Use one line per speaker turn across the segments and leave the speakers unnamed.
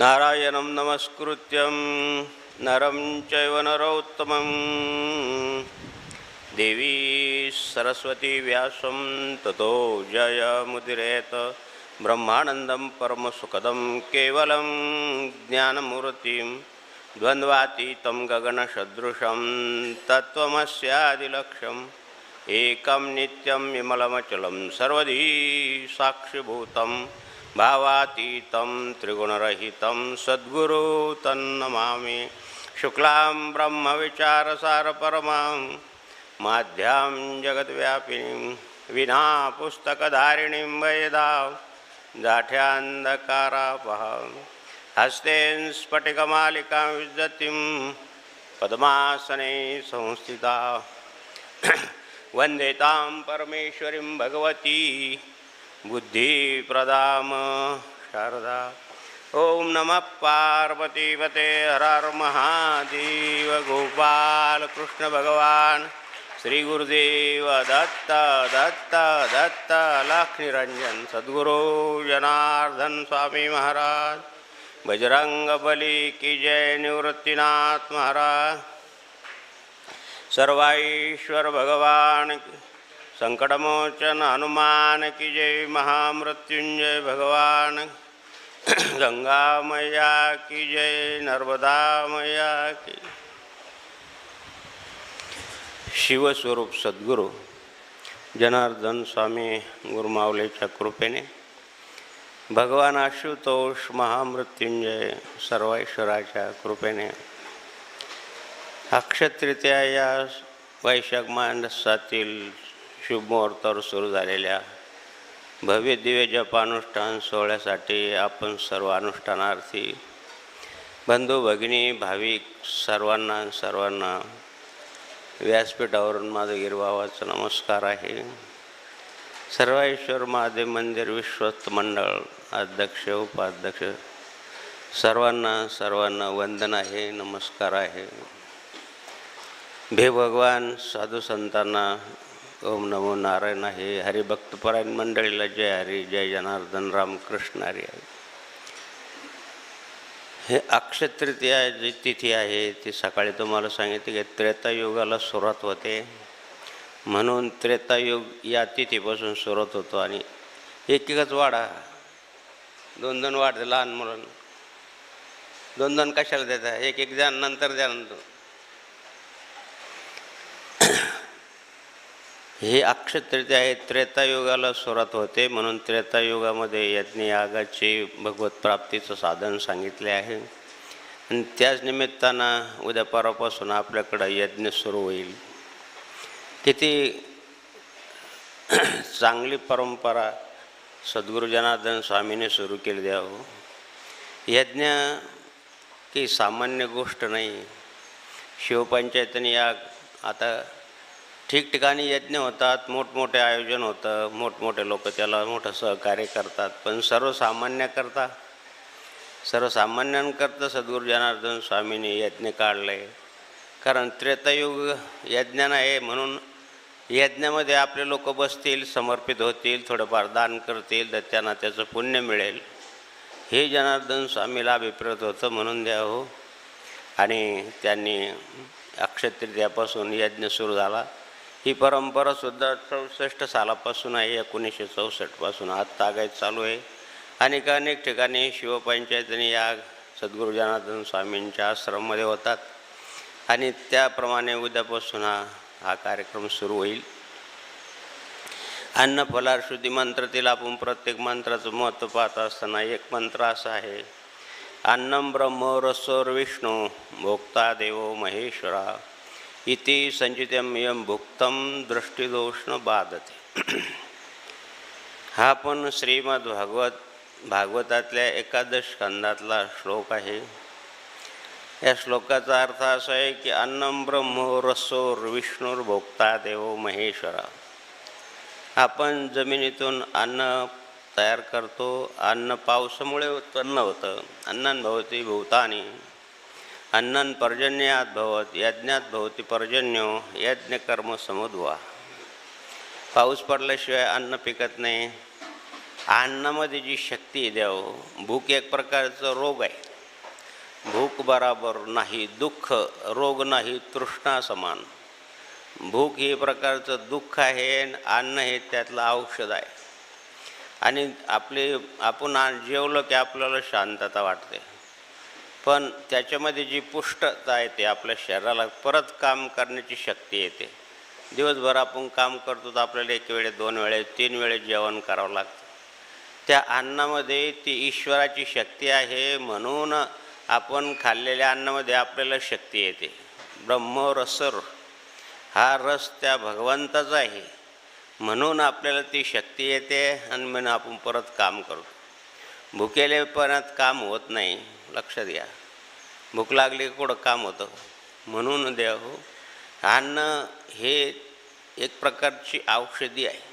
नारायणं नमस्कृत्यं नरं चैव नरोत्तमं देवी सरस्वती व्यासं ततो जयमुदिरेत ब्रह्मानन्दं परमसुखदं केवलं ज्ञानमूर्तिं द्वन्द्वातीतं गगनसदृशं तत्त्वमस्यादिलक्ष्यम् एकं नित्यं विमलमचलं सर्वधी साक्षीभूतम भावातीतं त्रिगुणरहितं सद्गुरु तन्नमामि। शुक्लां ब्रह्मविचारसारपरमां माध्यां जगद्व्यापिनीं विना पुस्तकधारिणीं वेदा जाठ्यान्धकारापहां हस्तेन स्फटिकमालिकां विद्यतिं पद्मासने संस्थिता। वन्देतां परमेश्वरीं भगवती। बुद्धिप्रदाम शारदा। ॐ नमः पार्वतीपते हर हर महादेव। गोपालकृष्णभगवान् श्रीगुरुदेव दत्त दत्त दत्त लक्ष्मीरंजन सद्गुरु जनार्दन स्वामी महाराज। बजरंगबली की जय निवृत्तीनाथ महाराज। सर्वाईश्वर भगवान संकटमोचन हनुमान की जय महामृत्युंजय भगवान गंगा मैया की जय नर्मदा मैया की शिवस्वरूप सद्गुरू जनार्दन स्वामी गुरुमावलेच्या कृपेने भगवान आशुतोष महामृत्युंजय सर्वेश्वराच्या कृपेने अक्षतृतीया या वैशाख मानसातील शुभमुहूर्तावर सुरू झालेल्या भव्य दिव्य जपानुष्ठान सोहळ्यासाठी आपण सर्व अनुष्ठानार्थी बंधू भगिनी भाविक सर्वांना सर्वांना व्यासपीठावरून माझं गिरबावाचा नमस्कार आहे. सर्वेश्वर महादेव मंदिर विश्वस्त मंडळ अध्यक्ष उपाध्यक्ष सर्वांना सर्वांना वंदन आहे नमस्कार आहे. भे भगवान साधू संतांना ओम नमो नारायण आहे. हरिभक्तपरायण मंडळीला जय हरी जय जनार्दन रामकृष्ण हरी आहे हे अक्षतृतीया जी तिथी आहे ती सकाळी तुम्हाला सांगितले की त्रेतायुगाला सुरुवात होते. म्हणून त्रेतायुग या तिथीपासून सुरुवात होतो आणि एक एकच वाढा दोन दोन वाढते लहान मुलांना. दोन दोन कशाला देता? एक एक द्या नंतर द्या नंतर हे अक्षतृतीया आहे त्रेतायुगाला सुरुवात होते म्हणून त्रेतायुगामध्ये यज्ञ यागाचे भगवत प्राप्तीचं साधन सांगितले आहे. आणि त्याच निमित्तानं उद्या परवापासून आपल्याकडं यज्ञ सुरू होईल. किती चांगली परंपरा सद्गुरू जनार्दन स्वामीने सुरू केली द्यावं हो. यज्ञ की सामान्य गोष्ट नाही. शिवपंचायतने याग आता ठिकठिकाणी यज्ञ होतात मोठमोठे आयोजन होतं मोठमोठे लोक त्याला मोठं सहकार्य करतात. पण सर्वसामान्याकरता सर्वसामान्यांकरता सद्गुरू जनार्दन स्वामींनी यज्ञ काढले. कारण त्रेतायुग यज्ञानं आहे म्हणून यज्ञामध्ये आपले लोक बसतील समर्पित होतील थोडंफार दान करतील तर त्यांना त्याचं पुण्य मिळेल. हे जनार्दन स्वामीला अभिप्रेत होतं म्हणून द्या हो. आणि त्यांनी अक्षयतृतीयापासून यज्ञ सुरू झाला. ही परंपरासुद्धा चौसष्ट सालापासून आहे एकोणीसशे चौसष्टपासून आज तागायत चालू आहे. अनेक अनेक ठिकाणी शिवपंचायतीने या सद्गुरू जनार्दन स्वामींच्या आश्रममध्ये होतात. आणि त्याप्रमाणे उद्यापासून हा हा कार्यक्रम सुरू होईल. अन्न फलार शुद्धी मंत्रातील आपण प्रत्येक मंत्राचं महत्त्व पाहत असताना एक मंत्र असा आहे. अन्नम ब्रह्म रसोर विष्णू भोक्ता देवो महेश्वरा. इति संचितम यम भुक्तम दृष्टिदोषण बाधते। हा पण श्रीमद भागवत भागवतातल्या एकादश स्कंदातला श्लोक आहे। या श्लोकाचा अर्थ असा आहे की अन्नम ब्रह्मो रसोर विष्णूर भोक्ता देवो महेश्वरा। आपण जमिनीतून अन्न तयार करतो अन्न पावसामुळे उत्पन्न होतं अन्नन भवती भूतानी। अन्नन पर्जन्यात भवत यज्ञात भवती पर्जन्यो यज्ञकर्म समुद्वा। पाऊस पडल्याशिवाय अन्न पिकत नाही. अन्नामध्ये जी शक्ती आहे भूक एक प्रकारचं रोग आहे. भूक बराबर नाही दुःख रोग नाही तृष्णा समान. भूक हे प्रकारचं दुःख आहे अन्न हे त्यातलं औषध आहे. आणि आपले आपण जेवलं की आपल्याला शांतता वाटते. पण त्याच्यामध्ये जी पुष्टता येते आपल्या शरीराला परत काम करण्याची शक्ती येते. दिवसभर आपण काम करतो तर आपल्याला एक वेळे दोन वेळे तीन वेळे जेवण करावं लागतं. त्या अन्नामध्ये ती ईश्वराची शक्ती आहे म्हणून आपण खाल्लेल्या अन्नामध्ये आपल्याला शक्ती येते. ब्रह्मरसर हा रस त्या भगवंताचा आहे. म्हणून आपल्याला ती शक्ती येते आणि म्हणून आपण परत काम करतो. भुकेलेपणात काम होत नाही. लक्षात घ्या भूक लागली कुठं काम होतं? म्हणून देव अन्न हे एक प्रकारची औषधी आहे.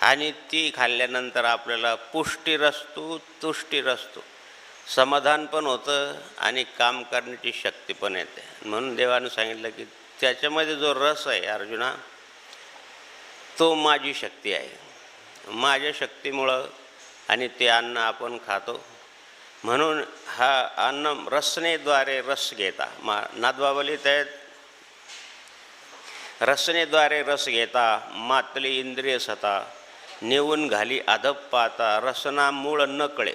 आणि ती खाल्ल्यानंतर आपल्याला पुष्टी रसतो तुष्टी रसतो समाधान पण होतं आणि काम करण्याची शक्ती पण येते. म्हणून देवानं सांगितलं की त्याच्यामध्ये जो रस आहे अर्जुना तो माझी शक्ती आहे. माझ्या शक्तीमुळं आणि ते अन्न आपण खातो. म्हणून हा अन्न रसनेद्वारे रस घेता. मा नादबाबलीत आहेत रसनेद्वारे रस घेता मातली इंद्रिय सता नेऊन घाली आधप पाहता रसना मूळ न कळे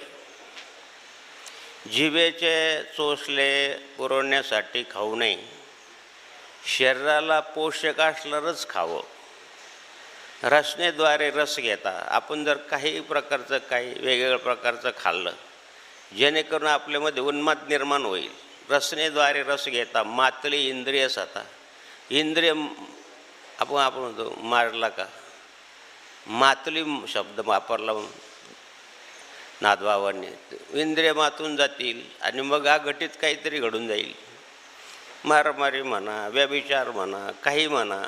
जिभेचे चोचले पुरवण्यासाठी खाऊ नये. शरीराला पोषक असणारच खावं. रसनेद्वारे रस घेता. आपण जर काही प्रकारचं काही वेगवेगळ्या प्रकारचं खाल्लं जेणेकरून आपल्यामध्ये उन्माद निर्माण होईल. रसनेद्वारे रस घेता मातली इंद्रिय साता. इंद्रिय आपण आपण म्हणतो मारला का? मातली शब्द वापरला नादभावाने इंद्रिय मातून जातील आणि मग हा घटीत काहीतरी घडून जाईल. मारामारी म्हणा व्यभिचार म्हणा काही म्हणा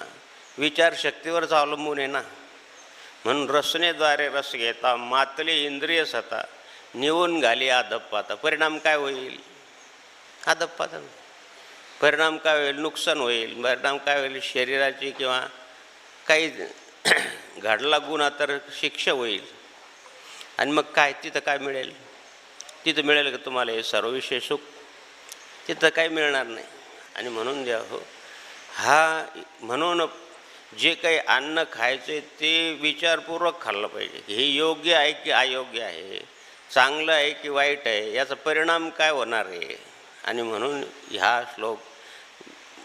विचारशक्तीवरच अवलंबून आहे ना? म्हणून रसनेद्वारे रस घेता मातली इंद्रिय सता. निवून घाली आदप्पाता परिणाम काय होईल? आदप्पाता परिणाम काय होईल? नुकसान होईल. परिणाम काय होईल? शरीराची किंवा काही घडला गुन्हा तर शिक्षा होईल. आणि मग काय? तिथं काय मिळेल? तिथं मिळेल का तुम्हाला हे सर्व विषय सुख? तिथं काही मिळणार नाही. आणि म्हणून द्या हो. हा म्हणून जे काही अन्न खायचे ते विचारपूर्वक खाल्लं पाहिजे. हे योग्य आहे की अयोग्य आहे? चांगलं आहे की वाईट आहे याचा परिणाम काय होणार आहे? आणि म्हणून ह्या श्लोक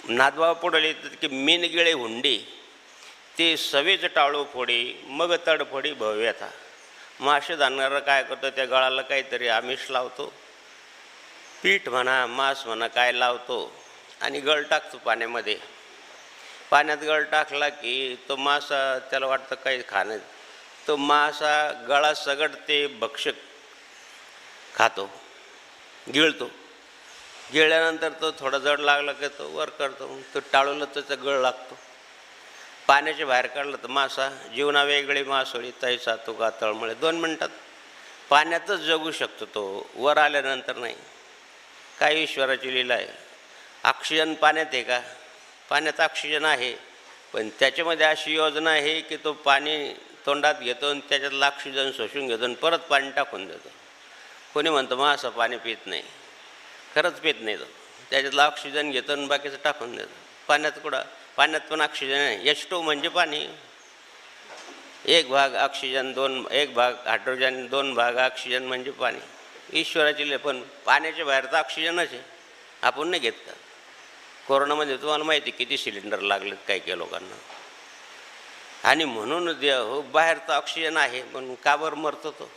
नादबाबा पुढे लिहितात की मिनगिळे हुंडी ते सवेच टाळू फोडी मग तडफोडी भव्यथा. मासे धाडणारं काय करतो त्या गळाला काहीतरी आमिष लावतो. पीठ म्हणा मांस म्हणा काय लावतो आणि गळ टाकतो पाण्यामध्ये. पाण्यात गळ टाकला की तो मासा त्याला वाटतं काही खाणं. तो मासा गळा सगट ते भक्षक खातो गिळतो. गिळल्यानंतर तो थोडा जड लागला की तो वर करतो तो टाळूला त्याचा गळ लागतो. पाण्याच्या बाहेर काढलं तर मासा जीवना वेगळी मासोळी तैसा तुका तळमळे दोन मिनटात पाण्यातच जगू शकतो तो वर आल्यानंतर नाही. काय ईश्वराची लीला आहे? ऑक्सिजन पाण्यात आहे का? पाण्यात ऑक्सिजन आहे पण त्याच्यामध्ये अशी योजना आहे की तो पाणी तोंडात घेतो आणि त्याच्यातलं ऑक्सिजन शोषून घेतो आणि परत पाणी टाकून देतो. कोणी म्हणतं मग असं पाणी पित नाही. खरंच पित नाही तो. त्याच्यातलं ऑक्सिजन घेतो आणि बाकीचं टाकून देतो. पाण्यात कुठं? पाण्यात पण ऑक्सिजन आहे. एच टू म्हणजे पाणी. एक भाग ऑक्सिजन दोन एक भाग हायड्रोजन दोन भाग ऑक्सिजन म्हणजे पाणी. ईश्वराची लेपण पाण्याच्या बाहेर तर ऑक्सिजनच आहे. आपण नाही घेत का? कोरोनामध्ये तुम्हाला माहिती आहे किती सिलेंडर लागलेत काही काही लोकांना. आणि म्हणून दे हो बाहेर तर ऑक्सिजन आहे पण का बरं मरतो तो?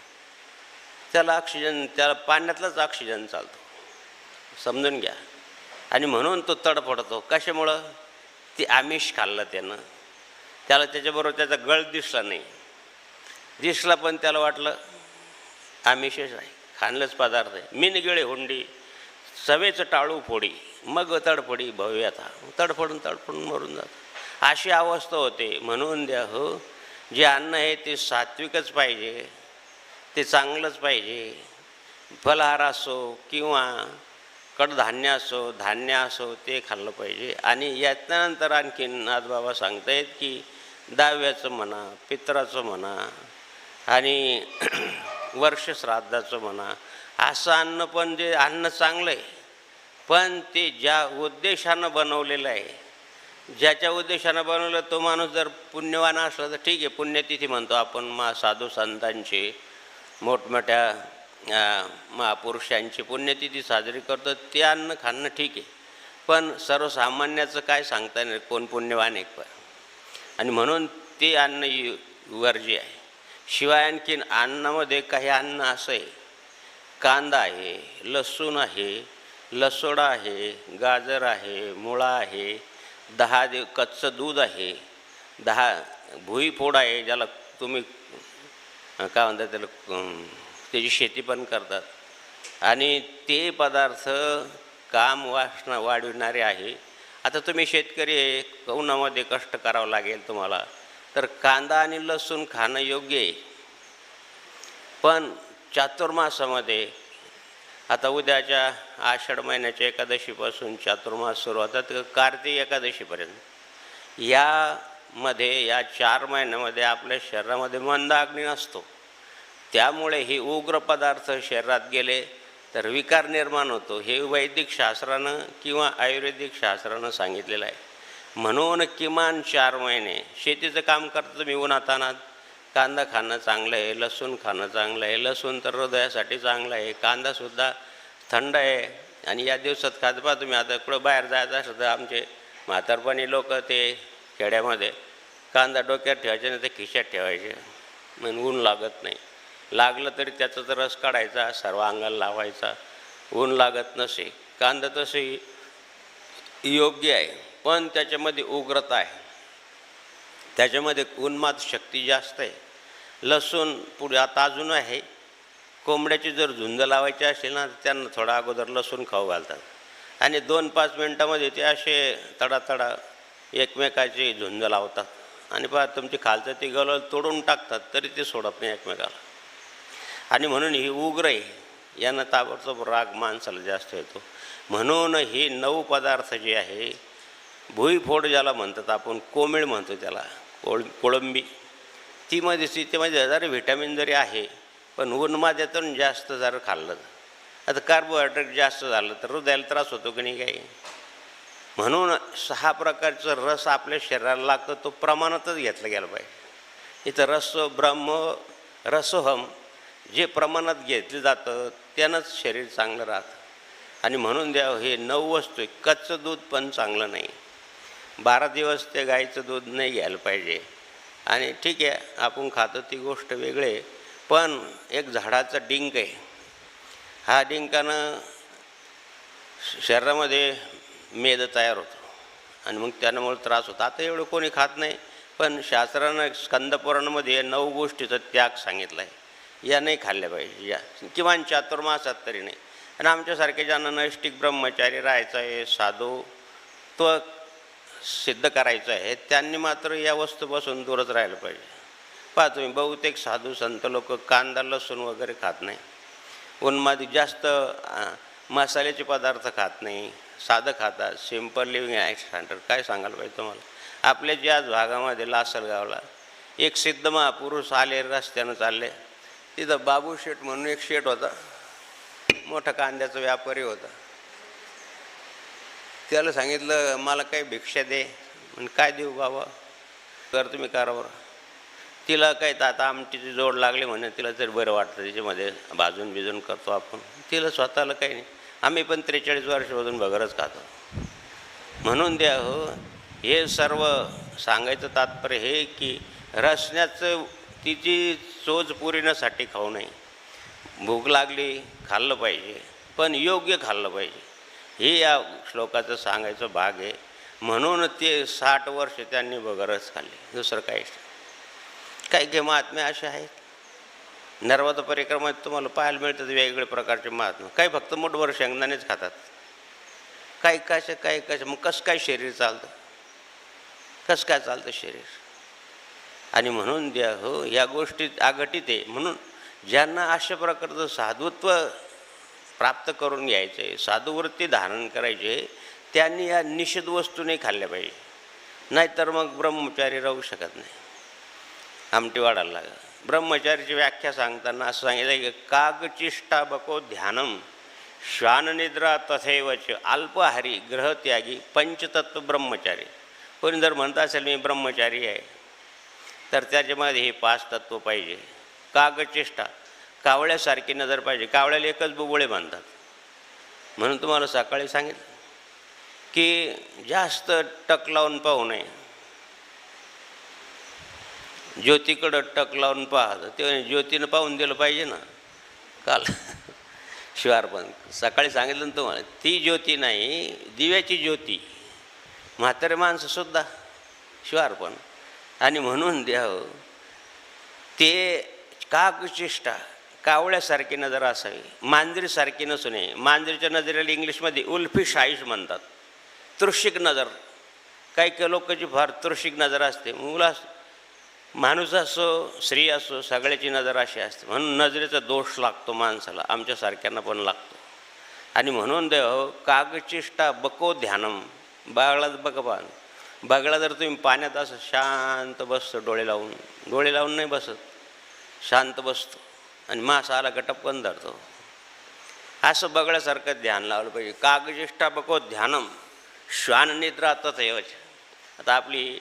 त्याला ऑक्सिजन त्याला पाण्यातलाच ऑक्सिजन चालतो. समजून घ्या. आणि म्हणून तो तडफडतो. कशामुळं? ती आमिष खाल्लं त्यानं. त्याला त्याच्याबरोबर त्याचा गळ दिसला नाही. दिसला पण त्याला वाटलं आमिषच आहे. खाणलंच पदार्थ आहे. मिनगिळे हुंडी सवेचं टाळू फोडी मग तडफडी भव्यता तडफडून तडफडून मरून जात. अशी अवस्था होते. म्हणून द्या हो जे अन्न आहे ते सात्विकच पाहिजे. ते चांगलंच पाहिजे. फलहार असो किंवा कडधान्य असो धान्य असो ते खाल्लं पाहिजे. आणि याच्यानंतर आणखीन नाथबाबा सांगतायत की दहाव्याचं म्हणा पित्राचं म्हणा आणि वर्ष श्राद्धाचं म्हणा असं अन्न पण जे अन्न चांगलं आहे. पण ते ज्या उद्देशानं बनवलेलं आहे ज्याच्या उद्देशानं बनवलं तो माणूस जर पुण्यवान असला तर ठीक आहे पुण्यतिथी म्हणतो आपण मा साधू संतांची. मोठमोठ्या महापुरुषांची पुण्यतिथी साजरी करतो ते अन्न खाणं ठीक आहे. पण सर्वसामान्याचं काय सांगता येणार? कोण पुण्यवान एक पण. आणि म्हणून ते अन्न यु- आहे. शिवाय आणखीन अन्नामध्ये काही अन्न असं आहे. कांदा आहे लसूण आहे लसोडा आहे गाजर आहे मुळा आहे दहा दिव कच्चं दूध आहे. दहा भुईफोड आहे ज्याला तुम्ही काय म्हणतात त्याला त्याची शेती पण करतात. आणि ते पदार्थ काम वासना वाढविणारे आहे. आता तुम्ही शेतकरी आहे उन्हामध्ये कष्ट करावं लागेल तुम्हाला. तर कांदा आणि लसूण खाणं योग्य आहे. पण चातुर्मासामध्ये आता उद्याच्या आषाढ महिन्याच्या एकादशीपासून चातुर्मास सुरू होतात कार्तिक एकादशीपर्यंत. मध्ये या चार महिन्यामध्ये आपल्या शरीरामध्ये मंदाग्नी नसतो. त्यामुळे हे उग्र पदार्थ शरीरात गेले तर विकार निर्माण होतो हे वैदिक शास्त्रानं किंवा आयुर्वेदिक शास्त्रानं सांगितलेलं आहे. म्हणून किमान चार महिने शेतीचं काम करतो मी उन्हातानात. कांदा खाणं चांगलं आहे लसूण खाणं चांगलं आहे लसूण तर हृदयासाठी चांगलं आहे कांदासुद्धा थंड आहे. आणि या दिवसात खात पहा तुम्ही आता कुठं बाहेर जायचं असं तर आमचे म्हातारपणी लोक ते खेड्यामध्ये कांदा डोक्यात ठेवायचा नाही ते खिशात ठेवायचे. म्हणून ऊन लागत नाही. लागलं तरी त्याचा तर रस काढायचा सर्व अंगाला लावायचा. ऊन लागत नसे. कांदा तसे योग्य आहे पण त्याच्यामध्ये उग्रता आहे. त्याच्यामध्ये उन्माद शक्ती जास्त आहे. लसूण पुढे आता अजून आहे. कोंबड्याची जर झुंज लावायची असेल ना तर त्यांना थोडा अगोदर लसूण खाऊ घालतात. आणि दोन पाच मिनटामध्ये ते असे तडातडा एकमेकाची झुंज लावतात. आणि पहा तुमची खालचं ती गलल तोडून टाकतात तरी ते सोडत नाही एकमेकाला. आणि म्हणून ही उग्र आहे. यानं ताबडतोब राग माणसाला जास्त येतो. म्हणून हे नऊ पदार्थ जे आहे भुईफोड ज्याला म्हणतात आपण कोमिळ म्हणतो त्याला कोळ कोळंबी. ती स्थितीमध्ये तिच्यामध्ये जरी व्हिटॅमिन जरी आहे पण उन्माद्यातून जास्त जर खाल्लं आता कार्बोहायड्रेट जास्त झालं तर हृदयाला त्रास होतो की नाही काही? म्हणून सहा प्रकारचं रस आपल्या शरीराला लागतं तो प्रमाणातच घेतला गेला पाहिजे. इथं रस ब्रह्म रसोहम जे प्रमाणात घेतलं जातं त्यानंच शरीर चांगलं राहतं. आणि म्हणून द्यावं हे नऊ वस्तू आहे कच्चं दूध पण चांगलं नाही. बारा दिवस ते गाईचं दूध नाही घ्यायला पाहिजे. आणि ठीक आहे आपण खातो ती गोष्ट वेगळी आहे. पण एक झाडाचा डिंक आहे. हा डिंकानं शरीरामध्ये मेद तयार होतो. आणि मग त्यामुळे त्रास होतो. आता एवढं कोणी खात नाही पण शास्त्रानं स्कंदपुराणामध्ये नऊ गोष्टीचा त्याग सांगितला आहे या नाही खाल्ल्या पाहिजे. या. किमान चातुर्मासात तरी नाही. आणि आमच्यासारखे ज्यांना नैष्टिक ब्रह्मचारी राहायचं आहे साधू तो सिद्ध करायचं आहे त्यांनी मात्र या वस्तूपासून दूरच राहिलं पाहिजे. पहा तुम्ही बहुतेक साधू संत लोक कांदा लसूण वगैरे खात नाही. उन्मादी जास्त मसाल्याचे पदार्थ खात नाही. साधं खातात सिंपल लिव्हिंग आहे स्टँडर्ड काय सांगायला पाहिजे तुम्हाला? आपल्या ज्याच भागामध्ये लासलगावला एक सिद्ध महापुरुष आले रस्त्यानं चालले. तिथं बाबू शेठ म्हणून एक शेठ होता. मोठा कांद्याचा व्यापारी होता. त्याला सांगितलं मला काही भिक्षा दे. म्हणजे काय देऊ बाबा? कर तुम्ही कारावर तिला काही तर आता आमटीची जोड लागली म्हणे तिला तरी बरं वाटतं त्याच्यामध्ये भाजून बिजून करतो आपण. तिला स्वतःला काही नाही. आम्ही पण त्रेचाळीस वर्षापासून भगरच खातो. म्हणून द्या हो हे सर्व सांगायचं तात्पर्य हे की रसण्याचं तिची चोच पुरीनासाठी खाऊ नये. भूक लागली खाल्लं पाहिजे पण योग्य खाल्लं पाहिजे. हे या श्लोकाचं सांगायचं भाग आहे. म्हणून ते साठ वर्ष त्यांनी बगरच खाल्ली. दुसरं काहीच काही काही महात्मे असे आहेत. नर्मदा परिक्रमात तुम्हाला पाहायला मिळतात वेगवेगळ्या प्रकारचे महात्मा काही फक्त मोठभर शेंगदाणेच खातात. काही कसे काही कसे मग कसं काय शरीर चालतं? कसं काय चालतं शरीर? आणि म्हणून द्या हो या गोष्टीत आघटित आहे. म्हणून ज्यांना अशा प्रकारचं साधुत्व प्राप्त करून घ्यायचं आहे साधुवृत्ती धारण करायचे आहे, त्यांनी या निषेध वस्तू नाही खाल्ल्या पाहिजे. नाहीतर मग ब्रह्मचारी राहू शकत नाही. आमटी वाढायला लागा ब्रह्मचारीची व्याख्या सांगताना असं सांगितलं की कागचिष्टा बको ध्यानम श्वाननिद्रा तथैवच अल्पहारी ग्रहत्यागी पंचतत्व ब्रह्मचारी। कोणी जर म्हणत असेल मी ब्रह्मचारी आहे तर त्याच्यामध्ये हे पाच तत्व पाहिजे. कागचिष्टा कावळ्यासारखी नजर पाहिजे. कावळ्याला एकच बुबुळे बांधतात म्हणून तुम्हाला सकाळी सांगितलं की जास्त टक लावून पाहू नये. ज्योतीकडं टक लावून पाहत ते ज्योतीनं पाहून दिलं पाहिजे ना. काल शिवार पण सकाळी सांगितलं ना तुम्हाला ती ज्योती नाही दिव्याची ज्योती. म्हातारे माणसंसुद्धा शिवार पण आणि म्हणून द्यावं हो, ते काकचेष्टा कावळ्यासारखी नजर असावी. मांजरीसारखी नसू नये मांजरीच्या नजरेला इंग्लिशमध्ये उल्फिश आयुष म्हणतात. तृषिक नजर. काही काही लोकांची फार तृषिक नजर असते. मुला माणूस असो स्त्री असो सगळ्याची नजर अशी असते. म्हणून नजरेचा दोष लागतो माणसाला आमच्यासारख्यांना पण लागतो. आणि म्हणून देव हो, कागचिष्टा बको ध्यानम. बागळा बघा पान बागळा जर तुम्ही पाण्यात असं शांत बसतो डोळे लावून. डोळे लावून नाही बसत. शांत बसतो. आणि मासा आला का धरतो. असं बघण्यासारखं ध्यान लावलं पाहिजे. कागजिष्ठा बको ध्यानम. श्वाननिद्रा तथैवच. आता आपली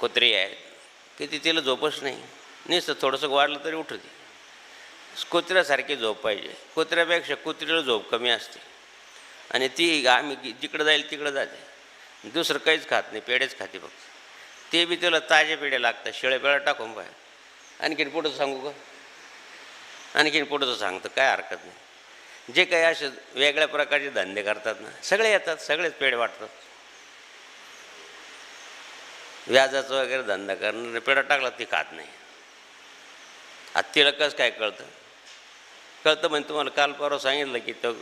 कुत्री आहे. की ती तिला झोपच नाही. नुसतं थोडंसं वाढलं तरी उठते कुत्र्यासारखी झोप पाहिजे. कुत्र्यापेक्षा कुत्रीला झोप कमी असते. आणि ती आम्ही जिकडं जाईल तिकडं जाते. दुसरं काहीच खात नाही पेढेच खाते फक्त. ते बी तिला ताजे पेढे लागतात शिळे पेढे टाकून पाय आणखीन पुढं सांगू का? आणखीन पुढंचं सांगतं काय हरकत नाही. जे काही असे वेगळ्या प्रकारचे धंदे करतात ना सगळे येतात सगळेच पेढे वाटतात. व्याजाचा वगैरे धंदा करणारे पेढा टाकला ती खात नाही. आता तिला कसं काय कळतं? कळतं म्हणजे तुम्हाला काल परवा सांगितलं की तो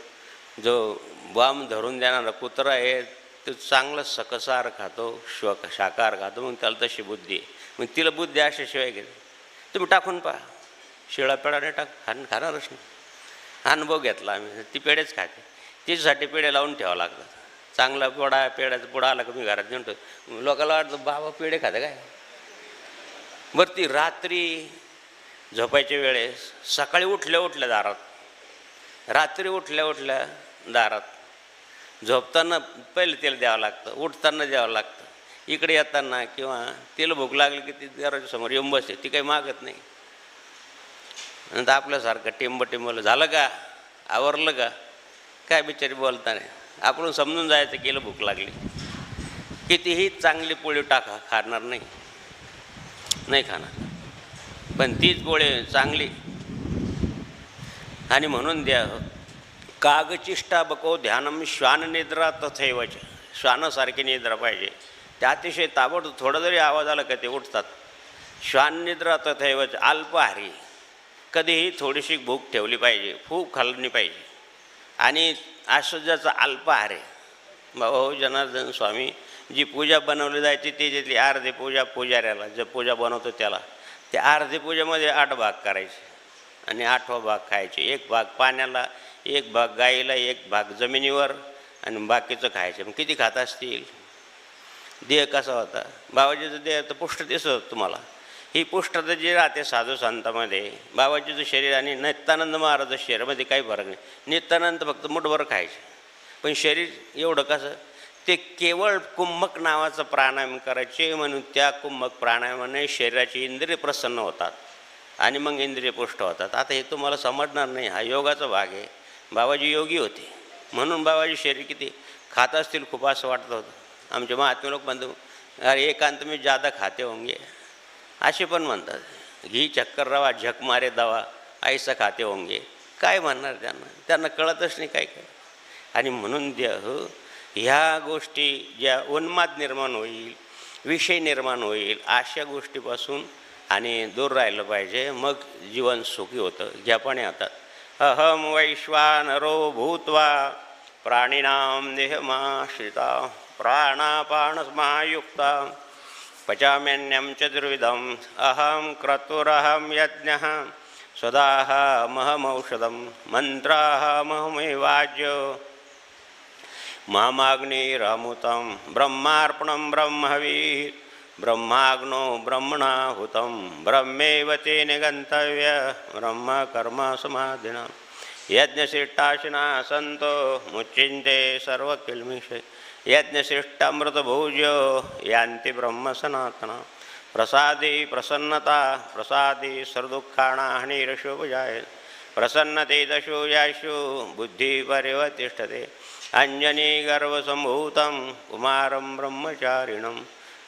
जो बाम धरून देणारा कुत्रा आहे तो चांगलं सकसार खातो श्व शाकाहार खातो मग त्याला तशी बुद्धी आहे. मग तिला बुद्धी अशाशिवाय गेली. तुम्ही टाकून पहा. शिळा पेढा नाही टाक खाण खाणारच नाही. अनुभव घेतला आम्ही. ती पेढेच खाते. तिच्यासाठी पेढे लावून ठेवावं लागतात. चांगला पोडा पेड्याचा पुडा आला का मी घरात नेऊन ठेवतो लोकांना वाटतं बाबा पेढे खाते काय? बरं ती रात्री झोपायच्या वेळेस सकाळी उठल्या उठल्या दारात रात्री उठल्या उठल्या दारात झोपताना पहिले तेल द्यावं लागतं उठताना द्यावं लागतं. इकडे येताना किंवा तेल भूक लागली की ती दाराच्या समोर येऊन बसते ती काही मागत नाही. नंतर आपल्यासारखं टिंब टिंबलं झालं का? आवरलं का? काय बिचारी बोलता नाही. आपण समजून जायचं केलं भूक लागली. कितीही चांगली पोळी टाका खाणार नाही. नाही खाणार. पण तीच पोळी चांगली. आणि म्हणून द्या कागचिष्टा बको ध्यानम श्वान निद्रा तथैवच. श्वानासारखी निद्रा पाहिजे. त्या अतिशय ताबडतोब थोडा जरी आवाज आला का ते उठतात. श्वान निद्रा तथैवच अल्पहारी. कधीही थोडीशी भूक ठेवली पाहिजे खूप खाल्ली पाहिजे. आणि आश्चर्याचा ज्याचा अल्पहार आहे. बाबा हो, जनार्दन स्वामी जी पूजा बनवली जायची ती त्यातली अर्धी पूजा पुजाऱ्याला जे पूजा बनवतो त्याला त्या अर्धी पूजेमध्ये आठ भाग करायचे. आणि आठवा भाग खायचे. एक भाग पाण्याला एक भाग गाईला एक भाग जमिनीवर आणि बाकीचं खायचं. मग किती खात असतील? देह कसा होता? बाबाजीचं देह तर पुष्ट दिसत होतं तुम्हाला. ही पुष्टता जी राहते साधू संतामध्ये बाबाजीचं शरीर आणि नित्यानंद महाराजचं शरीरामध्ये काही फरक नाही. नित्यानंद फक्त मुठभर खायचे. पण शरीर एवढं कसं? ते केवळ कुंभक नावाचं प्राणायाम करायचे म्हणून त्या कुंभक प्राणायामाने शरीराची इंद्रिय प्रसन्न होतात आणि मग इंद्रिय पुष्ट होतात. आता हे तुम्हाला समजणार नाही. हा योगाचा भाग आहे. बाबाजी योगी होते. म्हणून बाबाजी शरीर किती खात असतील खूप असं वाटत होतं. आमचे महात्मे लोक बंधू अरे एकांत मी जादा खाते होंगे. असे पण म्हणतात घी चक्कर रवा झक मारे दवा ऐसा खाते होंगे. काय म्हणणार त्यांना? त्यांना कळतच नाही काय काय. आणि म्हणून देह ह्या गोष्टी ज्या उन्माद निर्माण होईल विषय निर्माण होईल अशा गोष्टीपासून आणि दूर राहिलं पाहिजे मग जीवन सुखी होतं ज्यापणे पण येतात अहम वैश्वानरो भूत्वा प्राणिनां देहमाश्रिता प्राणापाणसमायुक्ता पचाम्यन्यं चतुर्विधम् अहं क्रतुरहं यज्ञः। सदाहमहमौषधं मन्त्राहमहमेवाज्य मामाग्निरमुतं ब्रह्मार्पणं ब्रह्मवीर्। ब्रह्माग्नो ब्रह्मणाहुतं ब्रह्मेव तेन गन्तव्य ब्रह्मकर्मसमाधिना यज्ञशिष्टाशिना सन्तो। मुच्चिन्ते सर्वकिल्मिषे। यज्ञशिष्टामृतभोज्यो यान्ति ब्रह्मसनातना। प्रसादी प्रसन्नता प्रसादी सर्दुःखाणाहनिरशोपजाय प्रसन्नते दशो याशु बुद्धिपरिवतिष्ठते अञ्जनीगर्वसम्भूतं कुमारं ब्रह्मचारिणं।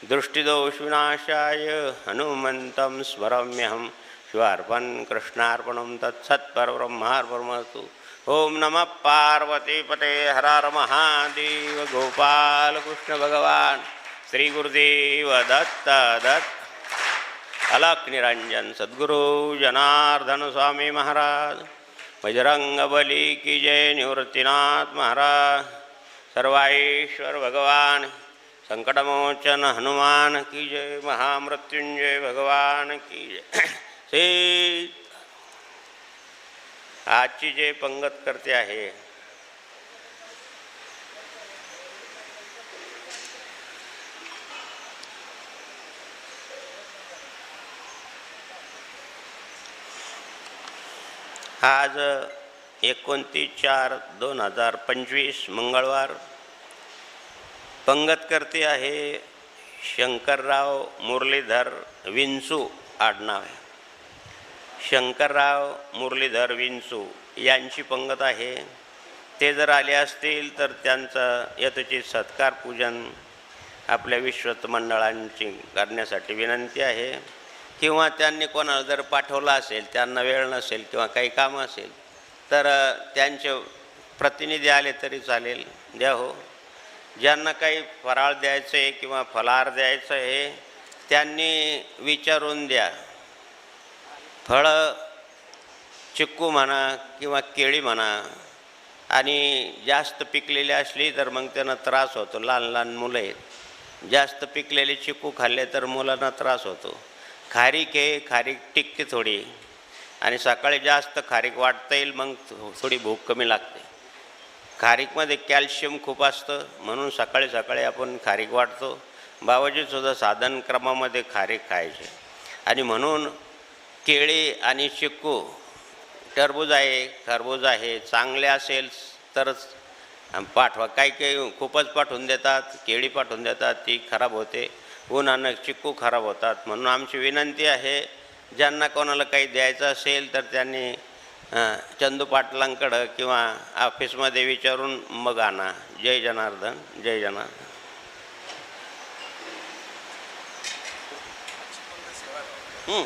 दृष्टिदोषविनाशाय हनुमन्तं स्मरम्यहं। शिवार्पन् कृष्णार्पणं तत्सत्परब्रह्मार्पणमस्तु। ॐ नमः पार्वतीपते हरार महादेव गोपाल कृष्ण भगवान श्री गुरुदेव दत्त दत्त। अलक निरंजन सद्गुरु जनार्दन स्वामी महाराज बजरंग बली की जय निवृत्तीनाथ महाराज सर्वाईश्वर भगवान संकटमोचन हनुमान की जय महामृत्युंजय भगवान की जय। श्री आजची जे पंगत करते आहे आज एकोणतीस चार दोन हजार पंचवीस मंगळवार पंगत करते आहे शंकरराव मुरलीधर विंचू आडनाव. आहे शंकरराव मुरलीधर विंचू यांची पंगत आहे. ते जर आले असतील तर त्यांचं यथोचित सत्कार पूजन आपल्या विश्वत मंडळांची करण्यासाठी विनंती आहे. किंवा त्यांनी कोणाला जर पाठवलं असेल त्यांना वेळ नसेल किंवा काही काम असेल तर त्यांचे प्रतिनिधी आले तरी चालेल. द्या हो. ज्यांना काही फराळ द्यायचं आहे किंवा फलाहार द्यायचं आहे त्यांनी विचारून द्या. फळं चिक्कू म्हणा किंवा केळी म्हणा आणि जास्त पिकलेली असली तर मग त्यांना त्रास होतो. लहान लहान मुलं आहेत. जास्त पिकलेले चिक्कू खाल्ले तर मुलांना त्रास होतो. खारीक आहे खारीक टिकते थोडी आणि सकाळी जास्त खारीक वाटता येईल मग थो- थोडी भूक कमी लागते. खारीकमध्ये कॅल्शियम खूप असतं म्हणून सकाळी सकाळी आपण खारीक वाटतो. बाबाजीसुद्धा साधन क्रमामध्ये खारीक खायचे. आणि म्हणून केळी आणि चिक्कू टरबूज आहे खरबूज आहे चांगले असेल तरच पाठवा. काही काही खूपच पाठवून देतात केळी पाठवून देतात ती खराब होते. उन्हानं चिक्कू खराब होतात. म्हणून आमची विनंती आहे ज्यांना कोणाला काही द्यायचं असेल तर त्यांनी चंदू पाटलांकडं किंवा ऑफिसमध्ये विचारून मग आणा. जय जनार्दन जय जनार्दन. हं.